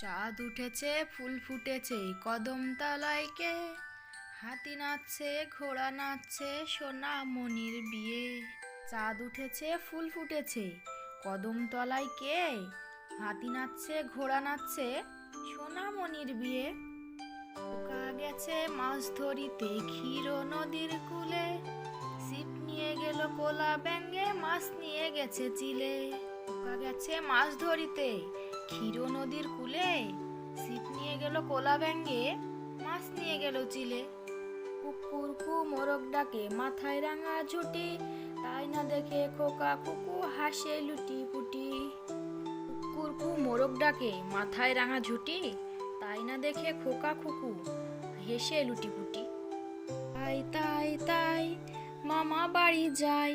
চাঁদ উঠেছে, ফুল ফুটেছে, কদম তলায় কে? হাতি নাচছে, ঘোড়া নাচছে, সোনা মনির বিয়ে। চাঁদ উঠেছে, ফুল ফুটেছে, কদম তলায় কে? হাতি নাচছে, ঘোড়া নাচছে, সোনা মনির বিয়ে। পোকা গেছে মাছ ধরিতে ক্ষীর নদীর কুলে। ছিপ নিয়ে গেল কোলা ব্যাঙ্গে, মাছ নিয়ে গেছে চিলে। পোকা গেছে মাছ ধরিতে ক্ষীর নদীর কূলে ছিপ নিয়ে গেল কোলা ব্যাঙ্গে, মাছ নিয়ে গেল চিলে। কুকুর কু মোরগ ডাকে, মাথায় রাঙা ঝুটি, তাই না দেখে খোকা কুকু হাসে লুটি পুটি কুকুর কু মোরগ ডাকে, মাথায় রাঙা ঝুটি, তাই না দেখে খোকা খুকু হেসে লুটিপুটি। তাই তাই তাই, মামা বাড়ি যাই,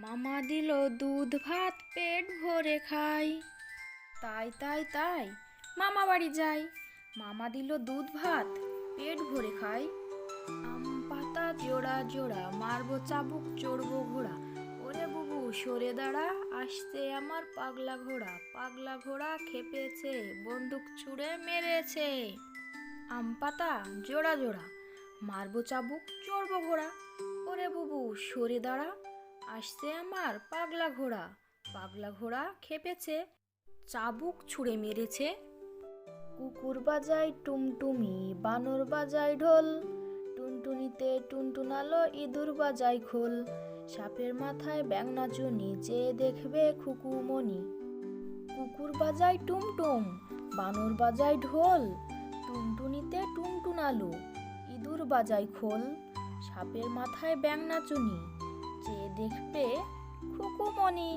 মামা দিল দুধ ভাত পেট ভরে খাই। তাই তাই তাই। মামা বাড়ি যাই। মামা দিল দুধ ভাত, পেট ভরে খাই। আম পাতা জোড়া জোড়া, মারবো চাবুক, চড়বো ঘোড়া। ওরে বুবু, সরে দাঁড়া, আসছে আমার পাগলা ঘোড়া। পাগলা ঘোড়া খেপেছে, বন্দুক ছুঁড়ে মেরেছে। আম পাতা জোড়া জোড়া, মারবো চাবুক, চড়বো ঘোড়া। ওরে বুবু, সরে দাঁড়া, আসছে আমার পাগলা ঘোড়া। পাগলা ঘোড়া খেপেছে চাবুক ছুঁড়ে মেরেছে। কুকুর বাজায় টুমটুমি, বানর বাজায় ঢোল, টুনটুনিতে টুনটুনালো ইঁদুর বাজায় খোল, সাপের মাথায় ব্যাংনা চুনি, যে দেখবে খুকুমণি। কুকুর বাজায় টুমটুম, বানর বাজায় ঢোল, টুনটুনিতে টুনটুনালো, ইঁদুর বাজায় খোল, সাপের মাথায় ব্যাংনা চুনি, যে দেখবে খুকুমণি।